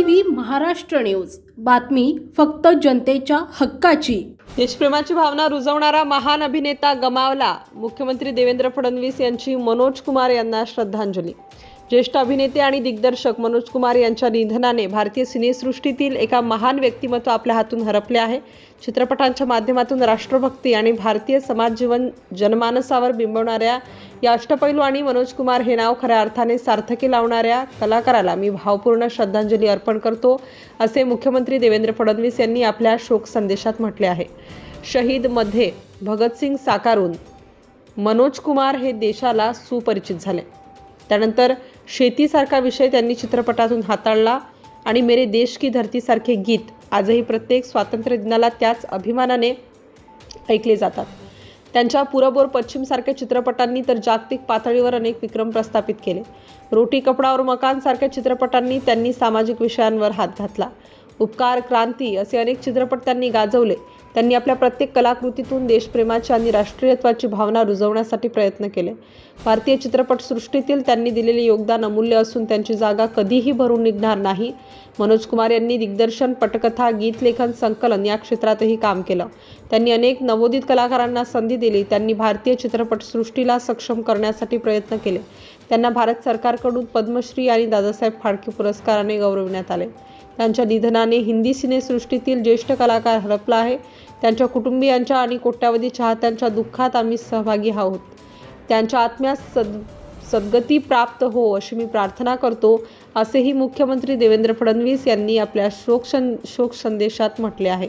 V Maharashtra news. बातमी फक्त जनतेच्या हक्काची. देशप्रेमाची भावना रुजवणारा महान अभिनेता गमावला. मुख्यमंत्री देवेंद्र फडणवीस यांची मनोज कुमार यांना श्रद्धांजली. ज्येष्ठ अभिनेते आणि दिग्दर्शक मनोज कुमार यांच्या निधनाने भारतीय सिनेसृष्टीतील एका महान व्यक्तिमत्व आपल्या हातून हरपले आहे. चित्रपटांच्या माध्यमातून राष्ट्रभक्ती आणि भारतीय समाज जीवन जनमानसावर बिंबवणाऱ्या या अष्टपैलू आणि मनोज कुमार हे नाव खऱ्या अर्थाने सार्थकी लावणाऱ्या कलाकाराला मी भावपूर्ण श्रद्धांजली अर्पण करतो असे मुख्यमंत्री देवेंद्र फडणवीस यांनी आपल्या शोक संदेशात म्हटले आहे. शहीदमध्ये भगतसिंग साकारून मनोज कुमार हे देशाला सुपरिचित झाले. त्यानंतर शेतीसारखा विषय त्यांनी चित्रपटातून हाताळला आणि मेरे देश की धरतीसारखे गीत आजही प्रत्येक स्वातंत्र्य दिनाला त्याच अभिमानाने ऐकले जातात. त्यांच्या पुरबोर पश्चिमसारख्या चित्रपटांनी तर जागतिक पातळीवर अनेक विक्रम प्रस्थापित केले. रोटी कपडा और मकानसारख्या चित्रपटांनी त्यांनी सामाजिक विषयांवर हात घातला. उपकार क्रांती असे अनेक चित्रपट त्यांनी गाजवले. त्यांनी आपल्या प्रत्येक कलाकृतीतून देशप्रेमाची आणि राष्ट्रीयत्वाची भावना रुजवण्यासाठी प्रयत्न केले. भारतीय चित्रपटसृष्टीतील त्यांनी दिलेले योगदान अमूल्य असून त्यांची जागा कधीही भरून निघणार नाही. मनोज कुमार यांनी दिग्दर्शन पटकथा गीतलेखन संकलन या क्षेत्रातही काम केलं. त्यांनी अनेक नवोदित कलाकारांना संधी दिली. त्यांनी भारतीय चित्रपटसृष्टीला सक्षम करण्यासाठी प्रयत्न केले. त्यांना भारत सरकारकडून पद्मश्री आणि दादासाहेब फाळके पुरस्काराने गौरविण्यात आले. त्यांच्या निधनाने हिंदी सिनेसृष्टीतील ज्येष्ठ कलाकार हरपला आहे. त्यांच्या कुटुंबियांच्या आणि कोट्यावधी चाहत्यांच्या दुःखात आम्ही सहभागी आहोत. त्यांच्या आत्म्यास सद सद्गती प्राप्त हो अशी मी प्रार्थना करतो असेही मुख्यमंत्री देवेंद्र फडणवीस यांनी आपल्या शोक शन शोक संदेशात म्हटले आहे.